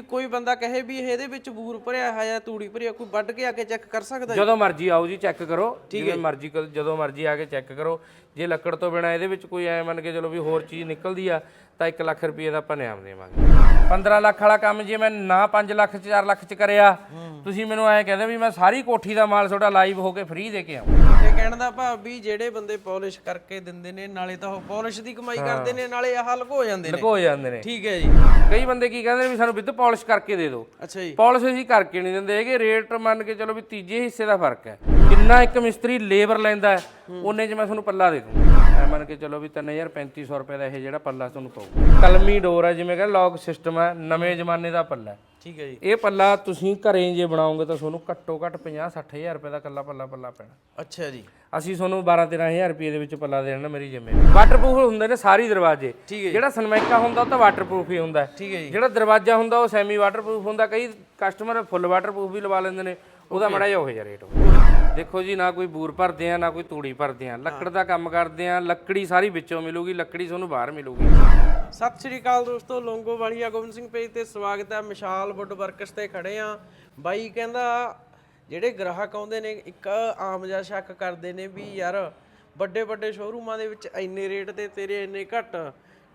ਕੋਈ ਬੰਦਾ ਕਹੇ ਵੀ ਇਹਦੇ ਵਿੱਚ ਬੂਰ ਭਰਿਆ ਹੈ ਜਾਂ ਤੂੜੀ ਭਰਿਆ ਕੋਈ ਵੱਢ ਕੇ ਆ ਕੇ ਚੈੱਕ ਕਰ ਸਕਦਾ ਜੀ? ਜਦੋਂ ਮਰਜ਼ੀ ਆਓ ਜੀ ਚੈੱਕ ਕਰੋ। ਜਿਵੇਂ ਮਰਜ਼ੀ ਜਦੋਂ ਮਰਜ਼ੀ ਆ ਕੇ ਚੈੱਕ ਕਰੋ। ਜੇ ਲੱਕੜ ਤੋਂ ਬਿਨਾ ਇਹਦੇ ਵਿੱਚ ਕੋਈ ਐ ਮੰਨ ਕੇ ਚਲੋ ਵੀ ਹੋਰ ਚੀਜ਼ ਨਿਕਲਦੀ ਆ ਤਾਂ 1 ਲੱਖ ਰੁਪਏ ਦਾ ਆਪਾਂ ਨਿਆਮ ਦੇਵਾਂਗੇ। 15 ਲੱਖ ਵਾਲਾ ਕੰਮ ਜੇ ਮੈਂ ਨਾ 5 ਲੱਖ 'ਚ 4 ਲੱਖ 'ਚ ਕਰਿਆ ਤੁਸੀਂ ਮੈਨੂੰ ਐ ਕਹਿੰਦੇ ਵੀ ਮੈਂ ਸਾਰੀ ਕੋਠੀ ਦਾ ਮਾਲ ਤੁਹਾਡਾ ਲਾਈਵ ਹੋ ਕੇ ਫ੍ਰੀ ਦੇ ਕੇ ਆਉਂ ਇਹ ਕਹਿਣ ਦਾ ਭਾਵ ਵੀ ਜਿਹੜੇ ਬੰਦੇ ਪਾਲਿਸ਼ ਕਰਕੇ ਦਿੰਦੇ ਨੇ ਨਾਲੇ ਤਾਂ ਉਹ ਪਾਲਿਸ਼ ਦੀ ਕਮਾਈ ਕਰਦੇ ਨੇ ਨਾਲੇ ਆਹ ਲੁਕੋ ਜਾਂਦੇ ਨੇ। ਲੁਕੋ ਜਾਂਦੇ ਨੇ। ਠੀਕ ਹੈ ਜੀ। ਕਈ ਬੰਦੇ ਕੀ ਕਹਿੰਦੇ ਨੇ ਵੀ ਸਾਨੂੰ ਵਿਦ ਪਾਲਿਸ਼ ਕਰਕੇ ਦੇ ਦਿਓ। ਅੱਛਾ ਜੀ। ਪਾਲਿਸ਼ ਅਸੀਂ ਕਰਕੇ ਨਹੀਂ ਦਿੰਦੇ ਹੈਗੇ ਰੇਟ ਮੰਨ ਕੇ ਚਲੋ ਵੀ ਤੀਜੇ ਹਿੱਸੇ ਦਾ ਫ਼ਰਕ ਹੈ। ਕਿੰਨਾ ਇੱਕ ਮਿਸਤਰੀ ਲੇਬਰ ਲੈਂਦਾ ਉਹਨੇ 'ਚ ਮੈਂ ਤੁਹਾਨੂੰ ਪੱਲਾ ਦੇ ਦੂੰ। ਐ ਮੰਨ ਕੇ ਚਲੋ ਵੀ 3000 3500 ਰੁਪਏ ਦਾ ਇਹ ਜਿਹੜਾ ਪੱਲਾ ਤੁਹਾਨੂੰ ਪਊ। ਕਲਮੀ ਡੋਰ ਹੈ ਜਿਵੇਂ ਕਹਿੰਦਾ ਲੌਕ ਸਿਸਟਮ ਹੈ ਨਵੇਂ ਜ਼ਮਾਨੇ ਦਾ ਪੱਲਾ ਠੀਕ ਹੈ ਜੀ। ਇਹ ਪੱਲਾ ਤੁਸੀਂ ਘਰੇ ਜੇ ਬਣਾਓਗੇ ਤਾਂ ਤੁਹਾਨੂੰ ਘੱਟੋ ਘੱਟ 50 60000 ਰੁਪਏ ਦਾ ਕੱਲਾ ਪੱਲਾ ਪੱਲਾ ਪੈਣਾ। ਅੱਛਾ ਜੀ। ਅਸੀਂ ਤੁਹਾਨੂੰ 12 13000 ਰੁਪਏ ਦੇ ਵਿੱਚ ਪੱਲਾ ਦੇਣਾ ਮੇਰੀ ਜ਼ਿੰਮੇਵਾਰੀ। ਵਾਟਰਪ੍ਰੂਫ ਹੁੰਦੇ ਨੇ ਸਾਰੀ ਦਰਵਾਜ਼ੇ। ਠੀਕ ਹੈ ਜਿਹੜਾ ਸਨਮਾਈਕਾ ਹੁੰਦਾ ਉਹ ਤਾਂ ਵਾਟਰਪ੍ਰੂਫ ਹੀ ਹੁੰਦਾ। ਠੀਕ ਹੈ ਜੀ। ਜਿਹੜਾ ਦਰਵਾਜ਼ਾ ਹੁੰਦਾ ਉਹ ਸੈਮੀ ਵਾਟਰਪ੍ਰੂਫ ਹੁੰਦਾ। ਕਈ ਕਸਟਮਰ ਫੁੱਲ ਵਾਟਰਪ੍ਰੂਫ ਵੀ ਲਵਾ ਲੈਂਦੇ ਨੇ। ਉਹਦਾ ਮੜਾ ਜਿਹਾ ਉਹ ਜਿਹਾ ਰੇਟ ਦੇਖੋ ਜੀ, ਨਾ ਕੋਈ ਬੂਰ ਭਰਦੇ ਆ, ਨਾ ਕੋਈ ਤੂੜੀ ਭਰਦੇ ਆ। ਲੱਕੜ ਦਾ ਕੰਮ ਕਰਦੇ ਆ, ਲੱਕੜੀ ਸਾਰੀ ਵਿੱਚੋਂ ਮਿਲੂਗੀ, ਲੱਕੜੀ ਤੁਹਾਨੂੰ ਬਾਹਰ ਮਿਲੂਗੀ। ਸਤਿ ਸ਼੍ਰੀ ਅਕਾਲ ਦੋਸਤੋ, ਲੋਂਗੋ ਵਾਲੀਆ ਗੋਬਿੰਦ ਸਿੰਘ ਪੇਜ ਤੇ ਸਵਾਗਤ ਹੈ। ਮਿਸ਼ਾਲ ਵੁੱਡ ਵਰਕਸ ਤੇ ਖੜੇ ਆ। ਬਾਈ ਕਹਿੰਦਾ, ਜਿਹੜੇ ਗ੍ਰਾਹਕ ਆਉਂਦੇ ਨੇ, ਇੱਕ ਆਮ ਜਿਹਾ ਸ਼ੱਕ ਕਰਦੇ ਨੇ ਵੀ ਯਾਰ ਵੱਡੇ ਵੱਡੇ ਸ਼ੋਰੂਮਾਂ ਦੇ ਵਿੱਚ ਇੰਨੇ ਰੇਟ ਤੇ ਤੇਰੇ ਇੰਨੇ ਘੱਟ।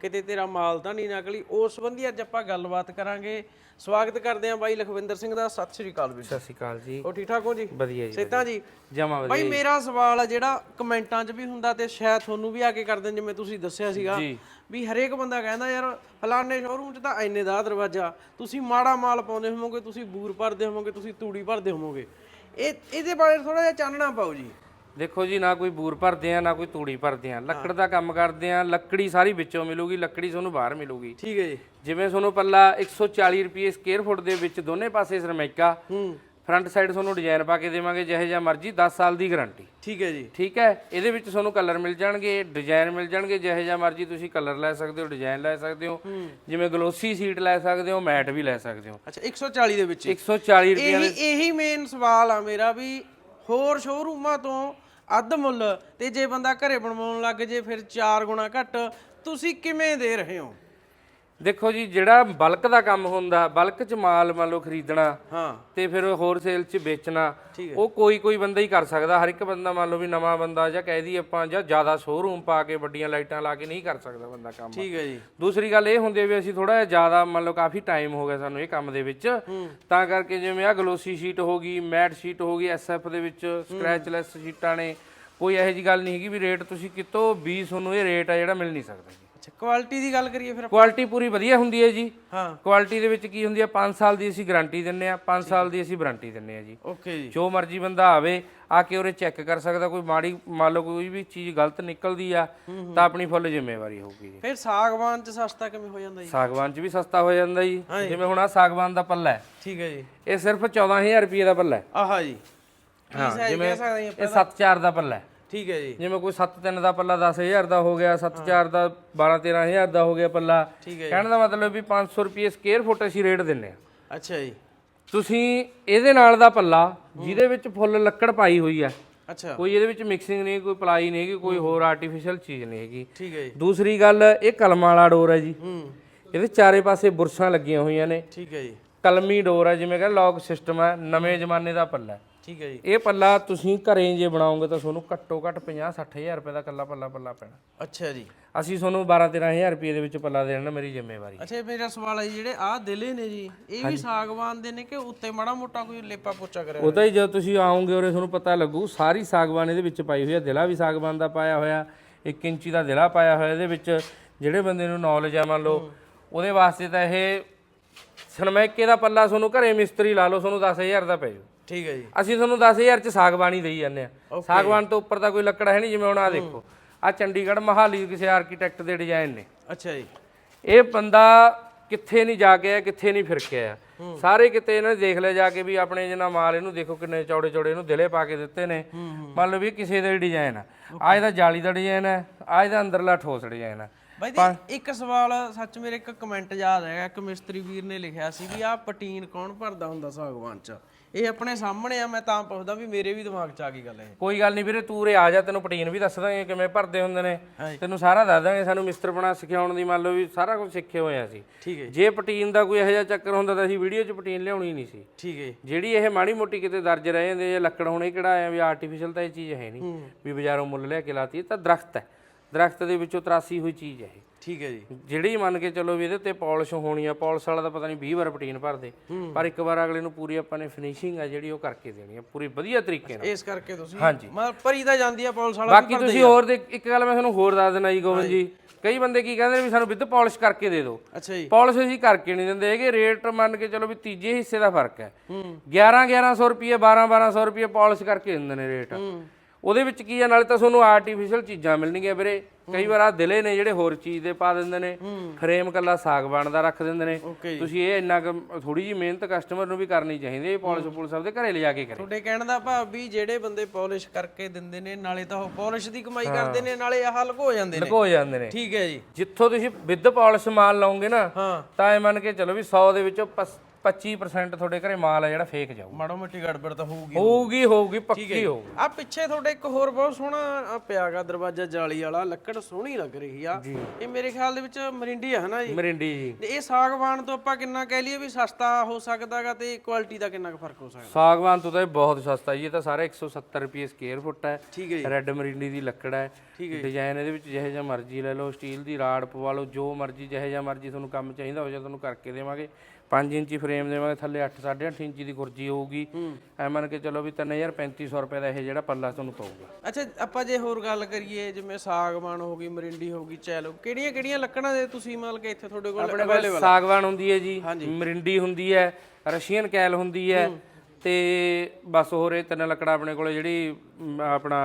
ਕਿਤੇ ਤੇਰਾ ਮਾਲ ਤਾਂ ਨਹੀਂ ਨਕਲੀ। ਉਸ ਸੰਬੰਧੀ ਅੱਜ ਆਪਾਂ ਗੱਲਬਾਤ ਕਰਾਂਗੇ। ਸਵਾਗਤ ਕਰਦੇ ਆ ਬਾਈ ਲਖਵਿੰਦਰ ਸਿੰਘ ਦਾ। ਸਤਿ ਸ਼੍ਰੀ ਅਕਾਲ ਵੀਰ ਸਤਿ ਸ਼੍ਰੀ ਅਕਾਲ ਜੀ। ਉਹ ਠੀਕ ਠਾਕ ਹੋ ਜੀ? ਵਧੀਆ ਜੀ ਸੇਤਾ ਜੀ? ਜਮਾ ਵਧੀਆ ਬਾਈ ਮੇਰਾ ਸਵਾਲ ਆ ਜਿਹੜਾ ਕਮੈਂਟਾਂ 'ਚ ਵੀ ਹੁੰਦਾ ਤੇ ਸ਼ਾਇਦ ਤੁਹਾਨੂੰ ਵੀ ਆ ਕੇ ਕਰਦੇ ਜਿਵੇਂ ਤੁਸੀਂ ਦੱਸਿਆ ਸੀਗਾ। ਵੀ ਹਰੇਕ ਬੰਦਾ ਕਹਿੰਦਾ ਯਾਰ ਫਲਾਣੇ ਸ਼ੋਰੂਮ 'ਚ ਤਾਂ ਇੰਨੇ ਦਾ ਦਰਵਾਜ਼ਾ। ਤੁਸੀਂ ਮਾੜਾ ਮਾਲ ਪਾਉਂਦੇ ਹੋਵੋਗੇ ਤੁਸੀਂ ਬੂਰ ਭਰਦੇ ਹੋਵੋਗੇ ਤੁਸੀਂ ਤੂੜੀ ਭਰਦੇ ਹੋਵੋਗੇ। ਇਹ ਇਹਦੇ ਬਾਰੇ ਥੋੜਾ ਜਿਹਾ ਚਾਨਣਾ ਪਾਓ ਜੀ। ਦੇਖੋ ਜੀ ਨਾ ਕੋਈ ਬੂਰ ਭਰਦੇ ਆ ਨਾ ਕੋਈ ਤੂੜੀ ਭਰਦੇ ਆ। ਲੱਕੜ ਦਾ ਕੰਮ ਕਰਦੇ ਆ ਲੱਕੜੀ ਸਾਰੀ ਵਿੱਚੋਂ ਮਿਲੂਗੀ ਲੱਕੜੀ ਤੁਹਾਨੂੰ ਬਾਹਰ ਮਿਲੂਗੀ। ਠੀਕ ਹੈ ਜੀ। ਜਿਵੇਂ ਤੁਹਾਨੂੰ ਪੱਲਾ 140 ਰੁਪਏ ਸਕੁਅਰ ਫੁੱਟ ਦੇ ਵਿੱਚ ਦੋਨੇ ਪਾਸੇ ਸਰਮੈਕਾ ਹੂੰ। ਫਰੰਟ ਸਾਈਡ ਤੁਹਾਨੂੰ ਡਿਜ਼ਾਈਨ ਪਾ ਕੇ ਦੇਵਾਂਗੇ ਜਿਹੇ ਜਿਹਾ ਮਰਜ਼ੀ 10 ਸਾਲ ਦੀ ਗਾਰੰਟੀ ਠੀਕ ਹੈ ਜੀ। ਠੀਕ ਹੈ? ਇਹਦੇ ਵਿੱਚ ਤੁਹਾਨੂੰ ਕਲਰ ਮਿਲ ਜਾਣਗੇ ਡਿਜ਼ਾਈਨ ਮਿਲ ਜਾਣਗੇ ਜਿਹੇ ਜਿਹਾ ਮਰਜ਼ੀ ਤੁਸੀਂ ਕਲਰ ਲੈ ਸਕਦੇ ਹੋ ਡਿਜ਼ਾਈਨ ਲੈ ਸਕਦੇ ਹੋ। ਜਿਵੇਂ ਗਲੋਸੀ ਸੀਟ ਲੈ ਸਕਦੇ ਹੋ ਮੈਟ ਵੀ ਲੈ ਸਕਦੇ ਹੋ। ਅੱਛਾ 140 ਦੇ ਵਿੱਚ। 140 ਰੁਪਏ ਇਹੀ ਇਹੀ ਮੇਨ ਸਵਾਲ ਆ ਮੇਰਾ ਵੀ ਹੋਰ ਸ਼ੋਰੂਮਾਂ ਤੋਂ ਅੱਧ ਮੁੱਲ ਤੇ ਜੇ ਬੰਦਾ ਘਰੇ ਬਣਵਾਉਣ ਲੱਗ ਜੇ ਫਿਰ 4 ਗੁਣਾ ਘੱਟ, ਤੁਸੀਂ ਕਿਵੇਂ ਦੇ ਰਹੇ ਹੋ? ਦੇਖੋ ਜੀ ਜਿਹੜਾ ਬਲਕ ਦਾ ਕੰਮ ਹੁੰਦਾ ਬਲਕ ਚ ਮਾਲ ਮੰਨ ਲਓ ਖਰੀਦਣਾ ਹਾਂ। ਤੇ ਫਿਰ ਹੋਲਸੇਲ ਚ ਵੇਚਣਾ। ਉਹ ਕੋਈ ਕੋਈ ਬੰਦਾ ਹੀ ਕਰ ਸਕਦਾ। ਹਰ ਇੱਕ ਬੰਦਾ ਮੰਨ ਲਓ ਵੀ ਨਵਾਂ ਬੰਦਾ ਜਾਂ ਕਹਿ ਦਈਏ ਆਪਾਂ ਜਾਂ ਜ਼ਿਆਦਾ ਸ਼ੋਰੂਮ ਪਾ ਕੇ ਵੱਡੀਆਂ ਲਾਈਟਾਂ ਲਾ ਕੇ ਨਹੀਂ ਕਰ ਸਕਦਾ ਬੰਦਾ ਕੰਮ। ਠੀਕ ਹੈ ਜੀ। ਦੂਸਰੀ ਗੱਲ ਇਹ ਹੁੰਦੀ ਹੈ ਵੀ ਅਸੀਂ ਥੋੜਾ ਜਿਹਾ ਜ਼ਿਆਦਾ ਮੰਨ ਲਓ ਕਾਫੀ ਟਾਈਮ ਹੋ ਗਿਆ ਸਾਨੂੰ ਇਹ ਕੰਮ ਦੇ ਵਿੱਚ। ਤਾਂ ਕਰਕੇ ਜਿਵੇਂ ਆ ਗਲੋਸੀ ਸ਼ੀਟ ਹੋ ਗਈ ਮੈਟ ਸ਼ੀਟ ਹੋ ਗਈ ਐਸਐਫ ਦੇ ਵਿੱਚ ਸਕ੍ਰੈਚਲੈਸ ਸ਼ੀਟਾਂ ਨੇ ਕੋਈ ਇਹੋ ਜੀ ਗੱਲ ਨਹੀਂ ਹੈਗੀ ਵੀ ਰੇਟ ਤੁਸੀਂ ਕਿਤੋਂ ਵੀ ਤੁਹਾਨੂੰ ਇਹ ਰੇਟ ਆ ਜਿਹੜਾ ਮਿਲ ਨਹੀਂ ਸਕਦਾ ਅੱਛਾ ਕੁਆਲਿਟੀ ਦੀ ਗੱਲ ਕਰੀਏ ਫਿਰ ਕੁਆਲਿਟੀ ਪੂਰੀ ਵਧੀਆ ਹੁੰਦੀ ਹੈ ਜੀ। ਹਾਂ। ਕੁਆਲਿਟੀ ਦੇ ਵਿੱਚ ਕੀ ਹੁੰਦੀ ਹੈ? 5 ਸਾਲ ਦੀ ਅਸੀਂ ਗਾਰੰਟੀ ਦਿੰਨੇ ਆ 5 ਸਾਲ ਦੀ ਅਸੀਂ ਵਾਰੰਟੀ ਦਿੰਨੇ ਆ ਜੀ। ਓਕੇ ਜੀ। ਜੋ ਮਰਜ਼ੀ ਬੰਦਾ ਆਵੇ ਆ ਕੇ ਉਰੇ ਚੈੱਕ ਕਰ ਸਕਦਾ ਕੋਈ ਮਾੜੀ ਮੰਨ ਲਓ ਕੋਈ ਵੀ ਚੀਜ਼ ਗਲਤ ਨਿਕਲਦੀ ਆ ਤਾਂ ਆਪਣੀ ਫੁੱਲ ਜ਼ਿੰਮੇਵਾਰੀ ਹੋਊਗੀ ਜੀ। ਫਿਰ ਸਾਗਵਾਨ ਚ ਸਸਤਾ ਕਿਵੇਂ ਹੋ ਜਾਂਦਾ ਜੀ? ਸਾਗਵਾਨ ਚ ਵੀ ਸਸਤਾ ਹੋ ਜਾਂਦਾ ਜੀ। ਜਿਵੇਂ ਹੁਣ ਆ ਸਾਗਵਾਨ ਦਾ ਪੱਲਾ ਹੈ। ਠੀਕ ਹੈ ਜੀ। ਇਹ ਸਿਰਫ 14000 ਰੁਪਏ ਦਾ ਪੱਲਾ ਹੈ। ਆਹਾ ਜੀ। ਹਾਂ ਇਹ 74 ਦਾ ਪੱਲਾ ਹੈ। ਠੀਕ ਹੈ ਜੀ। ਜਿਵੇਂ ਕੋਈ 7-3 ਦਾ ਪੱਲਾ 10000 ਦਾ ਹੋ ਗਿਆ 7-4 ਦਾ 12-13000 ਦਾ ਹੋ ਗਿਆ ਪੱਲਾ। ਕਹਿਣ ਦਾ ਮਤਲਬ ਵੀ 500 ਰੁਪਏ ਸਕੁਅਰ ਫੁੱਟ ਅਸੀਂ ਰੇਟ ਦਿੰਨੇ ਆ ਅੱਛਾ ਜੀ। ਤੁਸੀਂ ਇਹਦੇ ਨਾਲ ਦਾ ਪੱਲਾ ਜਿਹਦੇ ਵਿੱਚ ਫੁੱਲ ਲੱਕੜ ਪਾਈ ਹੋਈ ਹੈ। ਅੱਛਾ। ਕੋਈ ਇਹਦੇ ਵਿੱਚ ਮਿਕਸਿੰਗ ਨਹੀਂ ਕੋਈ ਪਲਾਈ ਨਹੀਂ ਹੈਗੀ ਕੋਈ ਹੋਰ ਆਰਟੀਫੀਸ਼ੀਅਲ ਚੀਜ਼ ਨਹੀਂ ਹੈਗੀ। ਠੀਕ ਹੈ ਜੀ। ਦੂਸਰੀ ਗੱਲ ਇਹ ਕਲਮ ਵਾਲਾ ਡੋਰ ਹੈ ਜੀ। ਹੂੰ। ਇਹਦੇ ਚਾਰੇ ਪਾਸੇ ਬੁਰਸ਼ਾਂ ਲੱਗੀਆਂ ਹੋਈਆਂ ਨੇ। ਠੀਕ ਹੈ ਜੀ। ਕਲਮੀ ਡੋਰ ਹੈ ਜਿਵੇਂ ਕਹਿੰਦਾ ਲੌਕ ਸਿਸਟਮ ਹੈ ਨਵੇਂ ਜ਼ਮਾਨੇ ਦਾ ਪੱਲਾ ਹੈ। ਠੀਕ ਹੈ ਜੀ। ਇਹ ਪੱਲਾ ਤੁਸੀਂ ਘਰੇ ਜੇ ਬਣਾਓਗੇ ਤਾਂ ਤੁਹਾਨੂੰ ਘੱਟੋ ਘੱਟ 50 60000 ਰੁਪਏ ਦਾ ਕੱਲਾ ਪੱਲਾ ਪੱਲਾ ਪੈਣਾ। ਅੱਛਾ ਜੀ। ਅਸੀਂ ਤੁਹਾਨੂੰ 12 13000 ਰੁਪਏ ਦੇ ਵਿੱਚ ਪੱਲਾ ਦੇਣਾ ਮੇਰੀ ਜ਼ਿੰਮੇਵਾਰੀ। ਅੱਛਾ ਮੇਰਾ ਸਵਾਲ ਹੈ ਜਿਹੜੇ ਆਹ ਦਿਲੇ ਨੇ ਜੀ ਇਹ ਵੀ ਸਾਗਵਾਨ ਦੇ ਨੇ ਕਿ ਉੱਤੇ ਮਾੜਾ ਮੋਟਾ ਕੋਈ ਲੇਪਾ ਪੋਚਾ ਕਰਿਆ ਉਹ ਤਾਂ ਹੀ ਜਦੋਂ ਤੁਸੀਂ ਆਓਗੇ ਉਰੇ ਤੁਹਾਨੂੰ ਪਤਾ ਲੱਗੂ ਸਾਰੀ ਸਾਗਵਾਨ ਇਹਦੇ ਵਿੱਚ ਪਾਈ ਹੋਈ ਹੈ ਦਿਲਾ ਵੀ ਸਾਗਵਾਨ ਦਾ ਪਾਇਆ ਹੋਇਆ 1 ਇੰਚੀ ਦਾ ਦਿਲਾ ਪਾਇਆ ਹੋਇਆ ਇਹਦੇ ਵਿੱਚ ਜਿਹੜੇ ਬੰਦੇ ਨੂੰ ਨੌਲੇਜ ਆ ਮੰਨ ਲਓ ਉਹਦੇ ਵਾਸਤੇ ਤਾਂ ਇਹ ਸਨਮੈਕੇ ਦਾ ਪੱਲਾ ਤੁਹਾਨੂੰ ਘਰੇ ਮਿਸਤਰੀ ਲਾ ਲਓ ਤੁਹਾਨੂੰ 10000 ਦਾ ਪੈ ਜਾਊ ਠੀਕ ਹੈ ਜੀ। ਅਸੀਂ ਤੁਹਾਨੂੰ 10000 ਚ ਸਾਗਵਾਨੀ ਦੇਈ ਜਾਂਦੇ ਆ ਸਾਗਵਾਨ ਤੋਂ ਉੱਪਰ ਤਾਂ ਕੋਈ ਲੱਕੜ ਹੈ ਨਹੀਂ ਜਿਵੇਂ ਹੁਣ ਆ ਦੇਖੋ। ਆ ਚੰਡੀਗੜ੍ਹ ਮਹਾਲੀ ਕਿਸੇ ਆਰਕੀਟੈਕਟ ਦੇ ਡਿਜ਼ਾਈਨ ਨੇ। ਅੱਛਾ ਜੀ। ਇਹ ਬੰਦਾ ਕਿੱਥੇ ਨਹੀਂ ਜਾ ਕੇ ਆਇਆ ਕਿੱਥੇ ਨਹੀਂ ਫਿਰ ਕੇ ਆਇਆ। ਸਾਰੇ ਕਿਤੇ ਇਹਨਾਂ ਨੇ ਦੇਖ ਲਿਆ ਜਾ ਕੇ ਵੀ ਆਪਣੇ ਜਿੰਨਾ ਮਾਲ ਇਹਨੂੰ ਦੇਖੋ ਕਿੰਨੇ ਚੌੜੇ ਚੌੜੇ ਇਹਨੂੰ ਦਿਲੇ ਪਾ ਕੇ ਦਿੱਤੇ ਨੇ। ਮੰਨ ਲਓ ਵੀ ਕਿਸੇ ਦਾ ਡਿਜ਼ਾਈਨ ਆ। ਆ ਇਹਦਾ ਜਾਲੀ ਦਾ ਡਿਜ਼ਾਈਨ ਹੈ ਆ ਇਹਦਾ ਅੰਦਰਲਾ ਠੋਸ ਡਿਜ਼ਾਈਨ ਹੈ ਬਾਈ ਜੀ ਇੱਕ ਸਵਾਲ ਸੱਚ ਮੇਰੇ ਇੱਕ ਕਮੈਂਟ ਯਾਦ ਹੈਗਾ। ਇੱਕ ਮਿਸਤਰੀ ਵੀਰ ਨੇ ਲਿਖਿਆ ਸੀ ਵੀ ਆਹ ਪਟੀਨ ਕੌਣ ਭਰਦਾ ਹੁੰਦਾ ਸਾਗਵਾਨ ਚ? ਇਹ ਆਪਣੇ ਸਾਹਮਣੇ ਆ ਮੈਂ ਤਾਂ ਪੁੱਛਦਾ ਵੀ ਮੇਰੇ ਵੀ ਦਿਮਾਗ ਚ ਆ ਗਈ ਗੱਲ ਇਹ। ਕੋਈ ਗੱਲ ਨਹੀਂ ਵੀਰੇ ਤੂੰ ਉਰੇ ਆ ਜਾ ਤੈਨੂੰ ਪਟੀਨ ਵੀ ਦੱਸ ਦਾਂਗੇ ਕਿਵੇਂ ਭਰਦੇ ਹੁੰਦੇ ਨੇ। ਹਾਂਜੀ। ਤੈਨੂੰ ਸਾਰਾ ਦੱਸ ਦਾਂਗੇ ਸਾਨੂੰ ਮਿਸਤਰ ਬਣਾ ਸਿਖਾਉਣ ਦੀ ਮੰਨ ਲਓ ਵੀ ਸਾਰਾ ਕੁਝ ਸਿੱਖੇ ਹੋਏ ਆ ਅਸੀਂ। ਠੀਕ ਹੈ ਜੇ। ਪਟੀਨ ਦਾ ਕੋਈ ਇਹੋ ਜਿਹਾ ਚੱਕਰ ਹੁੰਦਾ ਤਾਂ ਅਸੀਂ ਵੀਡੀਓ 'ਚ ਪਟੀਨ ਲਿਆਉਣੀ ਨਹੀਂ ਸੀ। ਠੀਕ ਹੈ ਜਿਹੜੀ ਇਹ ਮਾੜੀ ਮੋਟੀ ਕਿਤੇ ਦਰਜ ਰਹਿ ਜਾਂਦੇ ਜਾਂ ਲੱਕੜ ਹੁਣ ਇਹ ਕਿਹੜਾ ਆ ਵੀ ਆਰਟੀਫੀਸ਼ੀਅਲ ਤਾਂ ਇਹ ਚੀਜ਼ ਹੈ ਨਹੀਂ। ਵੀ ਬਾਜ਼ਾਰੋਂ ਮੁੱਲ ਲਿਆ ਕੇ ਲਾਤੀ ਇਹ ਤਾਂ ਦਰਖਤ ਹੈ। ਦਰਖਤ ਦੇ ਵਿੱਚੋਂ ਤਰਾਸੀ ਹੋਈ ਚੀਜ਼ ਹੈ ਇਹ। ਠੀਕ ਹੈ ਜੀ। ਜਿਹੜੀ ਮੰਨ ਕੇ ਚੱਲੋ ਵੀ ਇਹਦੇ ਉੱਤੇ ਪਾਲਿਸ਼ ਹੋਣੀ ਆ ਪਾਲਿਸ਼ ਵਾਲਾ ਤਾਂ ਪਤਾ ਨਹੀਂ 20 ਵਾਰ ਪਟੀਨ ਭਰਦੇ। ਪਰ ਇੱਕ ਵਾਰ ਅਗਲੇ ਨੂੰ ਪੂਰੀ ਆਪਾਂ ਨੇ ਫਿਨਿਸ਼ਿੰਗ ਆ ਜਿਹੜੀ ਉਹ ਕਰਕੇ ਦੇਣੀ ਆ ਪੂਰੀ ਵਧੀਆ ਤਰੀਕੇ ਨਾਲ। ਇਸ ਕਰਕੇ ਤੁਸੀਂ ਹਾਂਜੀ। ਮੈਂ ਭਰੀ ਤਾਂ ਜਾਂਦੀ ਆ ਪੁਲਿਸ ਵਾਲਾ ਬਾਕੀ ਤੁਸੀਂ ਹੋਰ ਦੇ ਇੱਕ ਗੱਲ ਮੈਂ ਤੁਹਾਨੂੰ ਹੋਰ ਦੱਸ ਦਿੰਦਾ ਜੀ ਗੋਬਿੰਦ ਜੀ। ਕਈ ਬੰਦੇ ਕੀ ਕਹਿੰਦੇ ਨੇ ਵੀ ਸਾਨੂੰ ਵਿਦ ਪਾਲਿਸ਼ ਕਰਕੇ ਦੇ ਦਿਓ। ਅੱਛਾ ਜੀ। ਪਾਲਿਸ਼ ਅਸੀਂ ਕਰਕੇ ਨਹੀਂ ਦਿੰਦੇ ਹੈਗੇ ਰੇਟ ਮੰਨ ਕੇ ਚਲੋ ਵੀ ਤੀਜੇ ਹਿੱਸੇ ਦਾ ਫ਼ਰਕ ਹੈ। 11 1100 ਰੁਪਏ 12 1200 ਰੁਪਏ ਪਾਲਿਸ਼ ਕਰਕੇ ਦਿੰਦੇ ਨੇ ਰੇਟ। ਉਹਦੇ ਵਿੱਚ ਕੀ ਹੈ ਨਾਲੇ ਤਾਂ ਤੁਹਾਨੂੰ ਆਰਟੀਫੀਸ਼ੀਅਲ ਚੀਜ਼ਾਂ ਮਿਲਣਗੀਆਂ ਵੀਰੇ। ਕਈ ਵਾਰ ਆ ਦਿਲੇ ਨੇ ਜਿਹੜੇ ਹੋਰ ਚੀਜ਼ ਦੇ ਪਾ ਦਿੰਦੇ ਨੇ ਫਰੇਮ ਕੱਲਾ ਸਾਗਵਾਨ ਦਾ ਰੱਖ ਦਿੰਦੇ ਨੇ। ਤੁਸੀਂ ਇਹ ਇੰਨਾ ਥੋੜੀ ਜੀ ਮਿਹਨਤ ਕਸਟਮਰ ਨੂੰ ਵੀ ਕਰਨੀ ਚਾਹੀਦੀ ਹੈ ਪਾਲਿਸ਼ ਪੁਲਿਸ ਆਪਦੇ ਘਰੇ ਲਿਜਾ ਕੇ ਕਰੇ। ਤੁਹਾਡੇ ਕਹਿਣ ਦਾ ਭਾਵ ਵੀ ਜਿਹੜੇ ਬੰਦੇ ਪਾਲਿਸ਼ ਕਰਕੇ ਦਿੰਦੇ ਨੇ ਨਾਲੇ ਤਾਂ ਉਹ ਪਾਲਿਸ਼ ਦੀ ਕਮਾਈ ਕਰਦੇ ਨੇ ਨਾਲੇ ਆਹ ਲੁਕੋ ਜਾਂਦੇ ਨੇ। ਲੁਕੋ ਜਾਂਦੇ ਨੇ। ਠੀਕ ਹੈ ਜੀ। ਜਿੱਥੋਂ ਤੁਸੀਂ ਵਿਦ ਪਾਲਿਸ਼ ਮਾਲ ਲਾਉਂਗੇ ਨਾ ਤਾਂ ਇਹ ਮੰਨ ਕੇ ਚਲੋ ਵੀ 100 ਦੇ ਵਿੱਚੋਂ 25% ਤੁਹਾਡੇ ਘਰੇ ਮਾਲ ਹੈ ਜਿਹੜਾ ਫੇਕ ਜਾਊ। ਮਾੜੋ ਮੋਟੀ ਗੜਬੜ ਤਾਂ ਹੋਊਗੀ ਹੋਊਗੀ ਹੋਊਗੀ ਪੱਕੀ ਹੋਊਗੀ। ਆ ਪਿੱਛੇ ਤੁਹਾਡੇ ਇੱਕ ਹੋਰ ਬਹੁਤ ਸੋਹਣਾ ਪਿਆਗਾ ਦਰਵਾਜ਼ਾ ਜਾਲੀ ਵਾਲਾ ਲੱਕੜ ਸੋਹਣੀ ਲੱਗ ਰਹੀ ਆ। ਇਹ ਮੇਰੇ ਖਿਆਲ ਦੇ ਵਿੱਚ ਮਰਿੰਡੀ ਆ ਹਨਾ ਜੀ? ਮਰਿੰਡੀ ਜੀ। ਇਹ ਸਾਗਵਾਨ ਤੋਂ ਆਪਾਂ ਕਿੰਨਾ ਕਹਿ ਲਈਏ ਵੀ ਸਸਤਾ ਹੋ ਸਕਦਾਗਾ ਤੇ ਕੁਆਲਿਟੀ ਦਾ ਕਿੰਨਾ ਕੁ ਫ਼ਰਕ ਹੋ ਸਕਦਾ? ਸਾਗਵਾਨ ਤੋਂ ਤਾਂ ਇਹ ਬਹੁਤ ਸਸਤਾ ਜੀ ਇਹ ਤਾਂ ਸਾਰਾ 170 ਰੁਪਏ ਸਕੁਅਰ ਫੁੱਟ ਹੈ। ਠੀਕ ਹੈ ਜੀ। ਰੈੱਡ ਮਰਿੰਡੀ ਦੀ ਲੱਕੜ ਹੈ। ਡਿਜ਼ਾਈਨ ਇਹਦੇ ਵਿੱਚ ਜਿਹੇ ਜਿਹਾ ਮਰਜ਼ੀ ਲੈ ਲਓ ਸਟੀਲ ਦੀ ਰਾਡ ਪਵਾ ਲਓ ਜੋ ਮਰਜ਼ੀ ਜਿਹੇ ਜਿਹਾ ਮਰਜ਼ੀ ਤੁਹਾਨੂੰ ਕੰਮ ਚਾਹੀਦਾ ਹੋ ਜਾ ਤੁਹਾਨੂੰ ਕਰਕੇ ਦੇਵਾਂਗੇ। 5 ਇੰਚੀ ਫਰੇਮ ਦੇਵਾਂਗੇ ਥੱਲੇ 8 8.5 ਇੰਚੀ ਦੀ ਕੁਰਜੀ ਹੋਊਗੀ। ਐ ਮੰਨ ਕੇ ਚਲੋ ਵੀ 3350 ਰੁਪਏ ਦਾ ਇਹ ਜਿਹੜਾ ਪੱਲਾ ਤੁਹਾਨੂੰ ਪਊਗਾ। ਅੱਛਾ ਆਪਾਂ ਜੇ ਹੋਰ ਗੱਲ ਕਰੀਏ ਜਿਵੇਂ ਸਾਗਵਾਨ ਹੋ ਗਈ ਮਰਿੰਡੀ ਹੋ ਗਈ ਚੈਲੋ ਕਿਹੜੀਆਂ ਕਿਹੜੀਆਂ ਲੱਕੜਾਂ ਦੇ ਤੁਸੀਂ ਮਤਲਬ ਕਿ ਇੱਥੇ ਤੁਹਾਡੇ ਕੋਲ ਆਪਣੇ ਕੋਲ ਸਾਗਵਾਨ ਹੁੰਦੀ ਹੈ ਜੀ ਮਰਿੰਡੀ ਹੁੰਦੀ ਹੈ ਰਸ਼ੀਅਨ ਕੈਲ ਹੁੰਦੀ ਹੈ ਤੇ ਬਸ ਹੋਰ ਇਹ ਤਿੰਨ ਲੱਕੜਾਂ ਆਪਣੇ ਕੋਲ ਜਿਹੜੀ ਆਪਣਾ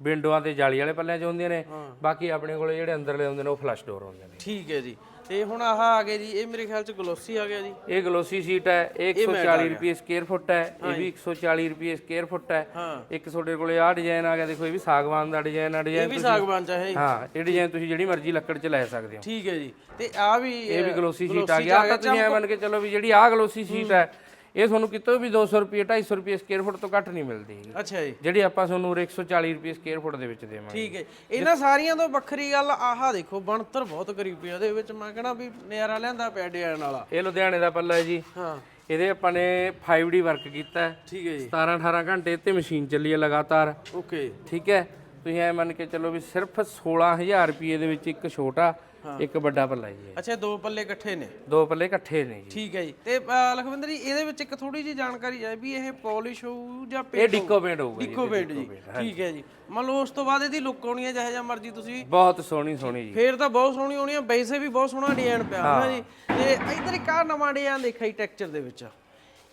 ਵਿੰਡੋਆਂ ਤੇ ਜਾਲੀ ਵਾਲੇ ਪੱਲਿਆਂ 'ਚ ਹੁੰਦੀਆਂ ਨੇ ਬਾਕੀ ਆਪਣੇ ਕੋਲ ਜਿਹੜੇ ਅੰਦਰਲੇ ਹੁੰਦੇ ਨੇ ਉਹ ਫਲਸ਼ ਡੋਰ ਹੁੰਦੇ ਨੇ। ਠੀਕ ਹੈ ਜੀ। ਤੇ ਹੁਣ ਆਹ ਆ ਗਏ ਜੀ ਇਹ ਮੇਰੇ ਖਿਆਲ ਚ ਗਲੋਸੀ ਆ ਗਿਆ ਜੀ। ਇਹ ਗਲੋਸੀ ਸ਼ੀਟ ਹੈ ਇਹ 140 ਰੁਪਏ ਸਕੁਅਰ ਫੁੱਟ ਹੈ ਇਹ ਵੀ 140 ਰੁਪਏ ਸਕੁਅਰ ਫੁੱਟ ਹੈ। ਇੱਕ ਤੁਹਾਡੇ ਕੋਲੇ ਆਹ ਡਿਜ਼ਾਈਨ ਆ ਗਿਆ ਦੇਖੋ ਇਹ ਵੀ ਸਾਗਵਾਨ ਦਾ ਡਿਜ਼ਾਈਨ ਆ ਇਹ ਡਿਜ਼ਾਈਨ ਵੀ ਸਾਗਵਾਨ ਚ ਹੈ ਇਹ। ਡਿਜ਼ਾਈਨ ਤੁਸੀਂ ਜਿਹੜੀ ਮਰਜ਼ੀ ਲੱਕੜ 'ਚ ਲੈ ਸਕਦੇ ਹੋ। ਠੀਕ ਹੈ ਜੀ। ਤੇ ਆ ਵੀ ਇਹ ਵੀ ਗਲੋਸੀ ਸ਼ੀਟ ਆ ਗਿਆ। ਤਾਂ ਤੁਸੀਂ ਐ ਮੰਨ ਕੇ ਚੱਲੋ ਵੀ ਜਿਹੜੀ ਆਹ ਗਲੋਸੀ ਸ਼ੀਟ ਹੈ ਇਹ ਤੁਹਾਨੂੰ ਕਿਤੋਂ ਵੀ 200 ਰੁਪਏ 250 ਰੁਪਏ ਸਕੁਅਰ ਫੁੱਟ ਤੋਂ ਘੱਟ ਨਹੀਂ ਮਿਲਦੀ ਹੈਗੀ। ਅੱਛਾ ਜੀ। ਜਿਹੜੀ ਆਪਾਂ ਤੁਹਾਨੂੰ ਉਰੇ 140 ਰੁਪਏ ਸਕੁਅਰ ਫੁੱਟ ਦੇ ਵਿੱਚ ਦੇਵਾਂਗੇ। ਠੀਕ ਹੈ ਇਹਨਾਂ ਸਾਰੀਆਂ ਤੋਂ ਵੱਖਰੀ ਗੱਲ ਆਹ ਦੇਖੋ ਬਣਤਰ ਬਹੁਤ ਆ। ਉਹਦੇ ਵਿੱਚ ਮੈਂ ਕਹਣਾ ਵੀ ਨਜ਼ਾਰਾ ਲਿਆਂਦਾ ਪਿਆ ਡਿਜ਼ਾਈਨ ਵਾਲਾ। ਇਹ ਲੁਧਿਆਣੇ ਦਾ ਪੱਲਾ ਹੈ ਜੀ। ਹਾਂ। ਇਹਦੇ ਆਪਾਂ ਨੇ 5D ਵਰਕ ਕੀਤਾ ਹੈ। ਠੀਕ ਹੈ ਜੀ। 17 18 ਘੰਟੇ ਤੇ ਮਸ਼ੀਨ ਚੱਲੀ ਹੈ ਲਗਾਤਾਰ। ਓਕੇ ਠੀਕ ਹੈ। ਤੁਸੀਂ ਐ ਮੰਨ ਕੇ ਚੱਲੋ ਵੀ ਸਿਰਫ 16000 ਰੁਪਏ ਦੇ ਵਿੱਚ ਇੱਕ ਛੋਟਾ ਇੱਕ ਵੱਡਾ ਪੱਲਾ ਜੀ ਇਹ। ਅੱਛਾ ਦੋ ਪੱਲੇ ਇਕੱਠੇ ਨੇ? ਦੋ ਪੱਲੇ ਇਕੱਠੇ ਨੇ ਜੀ। ਠੀਕ ਹੈ ਜੀ। ਤੇ ਲਖਵਿੰਦਰ ਜੀ ਇਹਦੇ ਵਿੱਚ ਇੱਕ ਥੋੜੀ ਜਿਹੀ ਜਾਣਕਾਰੀ ਹੈ ਵੀ ਇਹ ਪਾਲਿਸ਼ ਹੋਊ ਜਾਂ ਇਹ ਪੇਂਟ ਡਿੱਕੋ ਪੇਂਟ ਹੋਊਗਾ ਜੀ ਡਿੱਕੋ ਪੇਂਟ ਜੀ। ਠੀਕ ਹੈ ਜੀ। ਮੰਨ ਲਓ ਉਸ ਤੋਂ ਬਾਅਦ ਇਹਦੀ ਲੁੱਕ ਆਉਣੀ ਹੈ ਜਿਹੋ ਜਿਹਾ ਮਰਜ਼ੀ ਤੁਸੀਂ। ਬਹੁਤ ਸੋਹਣੀ ਸੋਹਣੀ ਜੀ। ਫੇਰ ਤਾਂ ਬਹੁਤ ਸੋਹਣੀ ਹੋਣੀ ਆ ਵੈਸੇ ਵੀ ਬਹੁਤ ਸੋਹਣਾ ਡਿਜ਼ਾਈਨ ਪਿਆ ਹੈ। ਜੀ ਤੇ ਇਧਰ ਇੱਕ ਆ ਨਵਾਂ ਡਿਜ਼ਾਈਨ ਦੇਖਿਆ ਜੀ ਟੈਕਸਚਰ ਦੇ ਵਿੱਚ।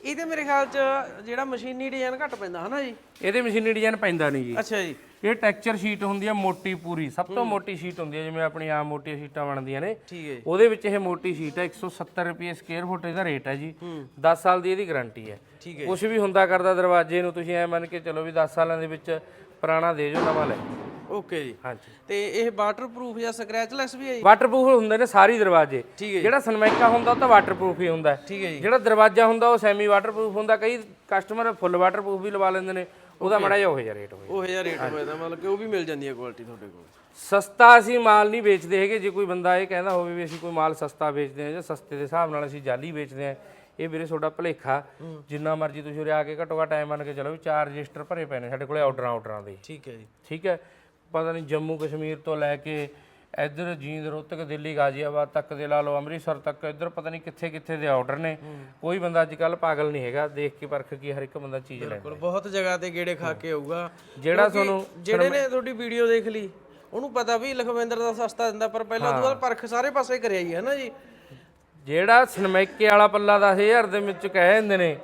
ਇਹਦੇ ਮੇਰੇ ਖਿਆਲ ਚ ਜਿਹੜਾ ਮਸ਼ੀਨੀ ਡਿਜ਼ਾਈਨ ਘੱਟ ਪੈਂਦਾ ਹਨਾ ਜੀ? ਇਹਦੇ ਮਸ਼ੀਨੀ ਡਿਜ਼ਾਈਨ ਪੈਂਦਾ ਨਹੀਂ ਜੀ। ਅੱਛਾ ਜੀ। ਇਹ ਟੈਕਸਚਰ ਸ਼ੀਟ ਹੁੰਦੀ ਹੈ ਮੋਟੀ ਪੂਰੀ ਸਭ ਤੋਂ ਮੋਟੀ ਸ਼ੀਟ ਹੁੰਦੀ ਹੈ ਜਿਵੇਂ ਆਪਣੀ ਆਮ ਮੋਟੀਆਂ ਸ਼ੀਟਾਂ ਬਣਦੀਆਂ ਨੇ। ਠੀਕ ਹੈ ਜੀ। ਉਹਦੇ ਵਿੱਚ ਇਹ ਮੋਟੀ ਸ਼ੀਟ ਹੈ 170 ਰੁਪਏ ਸਕੁਅਰ ਫੁੱਟ ਇਹਦਾ ਰੇਟ ਹੈ ਜੀ। 10 ਸਾਲ ਦੀ ਇਹਦੀ ਗਾਰੰਟੀ ਹੈ ਠੀਕ ਹੈ ਕੁਝ ਵੀ ਹੁੰਦਾ ਕਰਦਾ ਦਰਵਾਜ਼ੇ ਨੂੰ ਤੁਸੀਂ ਐ ਮੰਨ ਕੇ ਚਲੋ ਵੀ 10 ਸਾਲਾਂ ਦੇ ਵਿੱਚ ਪੁਰਾਣਾ ਦੇ ਜੋ ਨਵਾਂ ਲੈ। ਜਾਓ। ਓਕੇ ਜੀ। ਹਾਂਜੀ। ਤੇ ਇਹ ਵਾਟਰਪ੍ਰੂਫ ਜਾਂ ਸਕ੍ਰੈਚਲੈਸ ਵੀ ਹੈ ਜੀ? ਵਾਟਰਪ੍ਰੂਫ ਹੁੰਦੇ ਨੇ ਸਾਰੀ ਦਰਵਾਜ਼ੇ। ਠੀਕ ਹੈ ਜਿਹੜਾ ਸਨਮਾਈਕਾ ਹੁੰਦਾ ਉਹ ਤਾਂ ਵਾਟਰਪ੍ਰੂਫ ਹੀ ਹੁੰਦਾ ਹੈ। ਠੀਕ ਹੈ ਜੀ। ਜਿਹੜਾ ਦਰਵਾਜ਼ਾ ਹੁੰਦਾ ਉਹ ਸੈਮੀ ਵਾਟਰਪ੍ਰੂਫ ਹੁੰਦਾ। ਕਈ ਕਸਟਮਰ ਫੁੱਲ ਵਾਟਰਪ੍ਰੂਫ ਵੀ ਲਵਾ ਲੈਂਦੇ ਨੇ। ਉਹਦਾ ਮੜਾ ਜਿਹਾ ਉਹ ਜਿਹਾ ਰੇਟ ਹੋਇਆ ਉਹ ਜਿਹਾ ਰੇਟ ਹੋਇਆ ਮਤਲਬ ਕਿ ਉਹ ਵੀ ਮਿਲ ਜਾਂਦੀ ਹੈ ਕੁਆਲਿਟੀ ਤੁਹਾਡੇ ਕੋਲ। ਸਸਤਾ ਅਸੀਂ ਮਾਲ ਨਹੀਂ ਵੇਚਦੇ ਹੈਗੇ। ਜੇ ਕੋਈ ਬੰਦਾ ਇਹ ਕਹਿੰਦਾ ਹੋਵੇ ਵੀ ਅਸੀਂ ਕੋਈ ਮਾਲ ਸਸਤਾ ਵੇਚਦੇ ਹਾਂ ਜਾਂ ਸਸਤੇ ਦੇ ਹਿਸਾਬ ਨਾਲ ਅਸੀਂ ਜਾਲੀ ਵੇਚਦੇ ਹਾਂ ਇਹ ਵੀਰੇ ਤੁਹਾਡਾ ਭਲੇਖਾ। ਜਿੰਨਾ ਮਰਜ਼ੀ ਤੁਸੀਂ ਉਰੇ ਆ ਕੇ ਘੱਟੋ ਘੱਟ ਟਾਈਮ ਮੰਨ ਕੇ ਚਲੋ ਵੀ ਚਾਰ ਰਜਿਸਟਰ ਭਰੇ ਪਏ ਨੇ ਸਾਡੇ ਕੋਲੇ ਆਰਡਰਾਂ ਆਰਡਰਾਂ ਦੇ। ਠੀਕ ਹੈ ਜੀ। ਠੀਕ ਹੈ। ਪਤਾ ਨਹੀਂ ਜੰਮੂ ਕਸ਼ਮੀਰ ਤੋਂ ਲੈ ਕੇ ਇੱਧਰ ਜੀਂਦ ਰੋਹਤਕ ਦਿੱਲੀ ਗਾਜ਼ੀਆਬਾਦ ਤੱਕ ਦੇ ਲਾ ਲਓ ਅੰਮ੍ਰਿਤਸਰ ਤੱਕ ਇੱਧਰ ਪਤਾ ਨਹੀਂ ਕਿੱਥੇ ਕਿੱਥੇ ਦੇ ਆਰਡਰ ਨੇ। ਕੋਈ ਬੰਦਾ ਅੱਜ ਕੱਲ ਪਾਗਲ ਨਹੀਂ ਹੈਗਾ ਦੇਖ ਕੇ ਪਰਖ ਕੇ ਹਰ ਇੱਕ ਬੰਦਾ ਚੀਜ਼ ਲੈਂਦਾ ਬਿਲਕੁਲ ਬਹੁਤ ਜਗ੍ਹਾ ਤੇ ਗੇੜੇ ਖਾ ਕੇ ਆਊਗਾ। ਜਿਹੜਾ ਤੁਹਾਨੂੰ ਜਿਹੜੇ ਨੇ ਤੁਹਾਡੀ ਵੀਡੀਓ ਦੇਖ ਲਈ ਉਹਨੂੰ ਪਤਾ ਵੀ ਲਖਵਿੰਦਰ ਦਾ ਸਸਤਾ ਦਿੰਦਾ ਪਰ ਪਹਿਲਾਂ ਬਾਅਦ ਪਰਖ ਸਾਰੇ ਪਾਸੇ ਕਰਿਆ ਜੀ ਹੈ ਨਾ ਜੀ। ਜਿਹੜਾ ਸਨਮੈਕੇ ਵਾਲਾ ਪੱਲਾ 10000 ਦੇ ਵਿੱਚ ਕਹਿ ਦਿੰਦੇ ਨੇ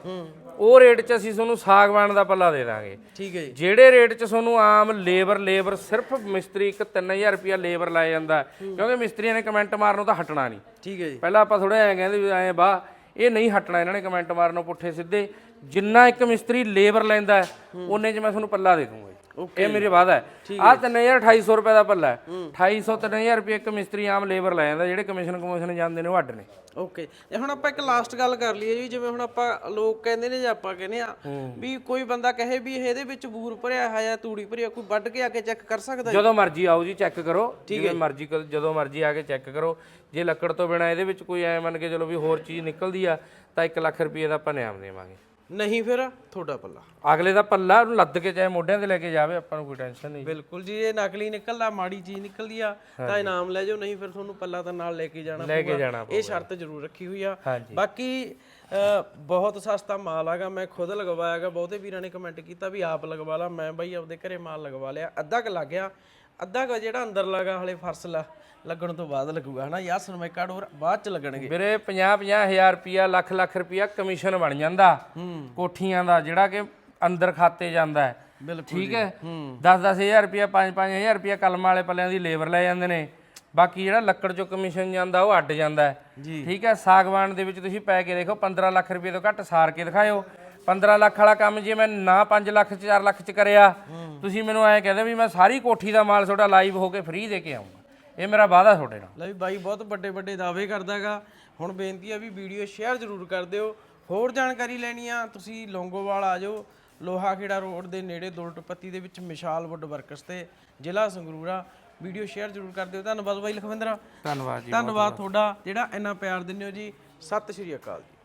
ਉਹ ਰੇਟ 'ਚ ਅਸੀਂ ਤੁਹਾਨੂੰ ਸਾਗਵਾਨ ਦਾ ਪੱਲਾ ਦੇ ਦਾਂਗੇ। ਠੀਕ ਹੈ ਜੀ। ਜਿਹੜੇ ਰੇਟ 'ਚ ਤੁਹਾਨੂੰ ਆਮ ਲੇਬਰ ਲੇਬਰ ਸਿਰਫ ਮਿਸਤਰੀ ਇੱਕ 3000 ਰੁਪਿਆ ਲੇਬਰ ਲਾਇਆ ਜਾਂਦਾ। ਕਿਉਂਕਿ ਮਿਸਤਰੀਆਂ ਨੇ ਕਮੈਂਟ ਮਾਰਨੋਂ ਤਾਂ ਹਟਣਾ ਨਹੀਂ। ਠੀਕ ਹੈ ਜੀ। ਪਹਿਲਾਂ ਆਪਾਂ ਥੋੜਾ ਐਂ ਕਹਿੰਦੇ ਵੀ ਐਂ ਬਾ ਇਹ ਨਹੀਂ ਹਟਣਾ ਇਹਨਾਂ ਨੇ ਕਮੈਂਟ ਮਾਰਨੋਂ ਪੁੱਠੇ ਸਿੱਧੇ। ਜਿੰਨਾ ਇੱਕ ਮਿਸਤਰੀ ਲੇਬਰ ਲੈਂਦਾ ਉਹਨੇ 'ਚ ਮੈਂ ਤੁਹਾਨੂੰ ਪੱਲਾ ਦੇ ਦੂੰਗਾ ਜੀ। ਇਹ ਮੇਰੇ ਵਾਦਾ ਹੈ। ਆ 3250 ਰੁਪਏ ਦਾ ਪੱਲਾ ਹੈ। 2800 3000 ਰੁਪਏ ਇੱਕ ਮਿਸਤਰੀ ਆਮ ਲੇਬਰ ਲੈ ਜਾਂਦਾ ਜਿਹੜੇ ਕਮਿਸ਼ਨ ਕਮਿਸ਼ਨ ਜਾਂਦੇ ਨੇ ਉਹ ਅੱਡ ਨੇ। ਓਕੇ ਤੇ ਹੁਣ ਆਪਾਂ ਇੱਕ ਲਾਸਟ ਗੱਲ ਕਰ ਲਈਏ ਜੀ ਜਿਵੇਂ ਹੁਣ ਆਪਾਂ ਲੋਕ ਕਹਿੰਦੇ ਨੇ ਜਾਂ ਆਪਾਂ ਕਹਿੰਦੇ ਆ ਵੀ ਕੋਈ ਬੰਦਾ ਕਹੇ ਵੀ ਇਹਦੇ ਵਿੱਚ ਬੂਰ ਭਰਿਆ ਹੈ ਜਾਂ ਤੂੜੀ ਭਰਿਆ ਕੋਈ ਵੱਢ ਕੇ ਆ ਕੇ ਚੈੱਕ ਕਰ ਸਕਦਾ ਜਦੋਂ ਮਰਜ਼ੀ ਆਓ ਜੀ ਚੈੱਕ ਕਰੋ। ਜਿਵੇਂ ਮਰਜ਼ੀ ਜਦੋਂ ਮਰਜ਼ੀ ਆ ਕੇ ਚੈੱਕ ਕਰੋ। ਜੇ ਲੱਕੜ ਤੋਂ ਬਿਨਾ ਇਹਦੇ ਵਿੱਚ ਕੋਈ ਐ ਮੰਨ ਕੇ ਚਲੋ ਵੀ ਹੋਰ ਚੀਜ਼ ਨਿਕਲਦੀ ਆ ਤਾਂ 1 ਲੱਖ ਰੁਪਏ ਦਾ ਆਪਾਂ ਨਿਆਮ ਦੇਵਾਂਗੇ। ਨਹੀਂ ਫਿਰ ਤੁਹਾਡਾ ਪੱਲਾ। ਅਗਲੇ ਦਾ ਪੱਲਾ ਉਹਨੂੰ ਲੱਦ ਕੇ ਚਾਹੇ ਮੋਢਿਆਂ ਤੇ ਲੈ ਕੇ ਜਾਵੇ ਆਪਾਂ ਨੂੰ ਕੋਈ ਟੈਨਸ਼ਨ ਨਹੀਂ। ਬਿਲਕੁਲ ਜੀ ਇਹ ਨਕਲੀ ਨਿਕਲਦਾ ਮਾੜੀ ਚੀਜ਼ ਨਿਕਲਦੀ ਆ ਤਾਂ ਇਨਾਮ ਲੈ ਜਾਓ ਨਹੀਂ ਫਿਰ ਤੁਹਾਨੂੰ ਪੱਲਾ ਤਾਂ ਨਾਲ ਲੈ ਕੇ ਜਾਣਾ ਲੈ ਕੇ ਜਾਣਾ ਇਹ ਸ਼ਰਤ ਜ਼ਰੂਰ ਰੱਖੀ ਹੋਈ ਆ। ਬਾਕੀ ਬਹੁਤ ਸਸਤਾ ਮਾਲ ਆਗਾ ਮੈਂ ਖੁਦ ਲਗਵਾਇਆਗਾ ਬਹੁਤੇ ਵੀਰਾਂ ਨੇ ਕਮੈਂਟ ਕੀਤਾ ਵੀ ਆਪ ਲਗਵਾ ਲਾ ਮੈਂ ਬਾਈ ਆਪਦੇ ਘਰੇ ਮਾਲ ਲਗਵਾ ਲਿਆ ਅੱਧਾ ਕ ਲੱਗ ਗਿਆ। ਅੱਧਾ ਕ ਜਿਹੜਾ ਅੰਦਰ ਲਗਾ ਹਲੇ ਫਰਸ ਲਾ ਲੱਗਣ ਤੋਂ ਬਾਅਦ ਲੱਗੂਗਾ ਹਨਾ? ਯਾ ਸਰਮੈਕਾ ਡੋਰ ਬਾਅਦ ਚ ਲੱਗਣਗੇ। ਵੀਰੇ 50 50 ਹਜ਼ਾਰ ਰੁਪਿਆ ਲੱਖ ਲੱਖ ਰੁਪਿਆ ਕਮਿਸ਼ਨ ਬਣ ਜਾਂਦਾ। ਕੋਠੀਆਂ ਦਾ ਜਿਹੜਾ ਕਿ ਅੰਦਰ ਖਾਤੇ ਜਾਂਦਾ ਹੈ। ਬਿਲਕੁਲ ਠੀਕ ਹੈ? 10 10000 ਰੁਪਿਆ 5 5000 ਰੁਪਿਆ ਕਲਮ ਵਾਲੇ ਪੱਲਿਆਂ ਦੀ ਲੇਬਰ ਲੈ ਜਾਂਦੇ ਨੇ। ਬਾਕੀ ਜਿਹੜਾ ਲੱਕੜ ਚੋਂ ਕਮਿਸ਼ਨ ਜਾਂਦਾ ਉਹ ਅੱਡ ਜਾਂਦਾ ਹੈ। ਠੀਕ ਹੈ? ਸਾਗਵਾਨ ਦੇ ਵਿੱਚ ਤੁਸੀਂ ਪੈ ਕੇ ਦੇਖੋ 15 ਲੱਖ ਰੁਪਏ ਤੋਂ ਘੱਟ ਸਾਰ ਕੇ ਦਿਖਾਇਓ। 15 ਲੱਖ ਵਾਲਾ ਕੰਮ ਜੇ ਮੈਂ ਨਾ 5 ਲੱਖ ਚ 4 ਲੱਖ ਚ ਕਰਿਆ ਤੁਸੀਂ ਮੈਨੂੰ ਐਂ ਕਹਦੇ ਵੀ ਮੈਂ ਸਾਰੀ ਕੋਠੀ ਦਾ ਮਾਲ ਤੁਹਾਡਾ ਲਾਈਵ ਹੋ ਕੇ ਫ੍ਰੀ ਦੇ ਕੇ ਆਉਂਗਾ ਇਹ ਮੇਰਾ ਵਾਅਦਾ ਤੁਹਾਡੇ ਨਾਲ। ਲੈ ਵੀ ਬਾਈ ਬਹੁਤ ਵੱਡੇ ਵੱਡੇ ਦਾਅਵੇ ਕਰਦਾਗਾ। ਹੁਣ ਬੇਨਤੀ ਆ ਵੀ ਵੀਡੀਓ ਸ਼ੇਅਰ ਜ਼ਰੂਰ ਕਰ ਦਿਓ। ਹੋਰ ਜਾਣਕਾਰੀ ਲੈਣੀ ਆ ਤੁਸੀਂ ਲੌਂਗੋਵਾਲ ਆ ਜਾਓ ਲੋਹਾ ਖੇੜਾ ਰੋਡ ਦੇ ਨੇੜੇ ਦੁਲਟਪੱਤੀ ਦੇ ਵਿੱਚ ਮਿਸ਼ਾਲ ਵੁੱਡ ਵਰਕਸ ਤੇ ਜ਼ਿਲ੍ਹਾ ਸੰਗਰੂਰਾ। ਵੀਡੀਓ ਸ਼ੇਅਰ ਜ਼ਰੂਰ ਕਰ ਦਿਓ। ਧੰਨਵਾਦ ਬਾਈ ਲਖਵਿੰਦਰ। ਧੰਨਵਾਦ ਜੀ ਧੰਨਵਾਦ ਤੁਹਾਡਾ ਜਿਹੜਾ ਇੰਨਾ ਪਿਆਰ ਦਿੰਦੇ ਹੋ ਜੀ। ਸਤਿ ਸ਼੍ਰੀ ਅਕਾਲ ਜੀ।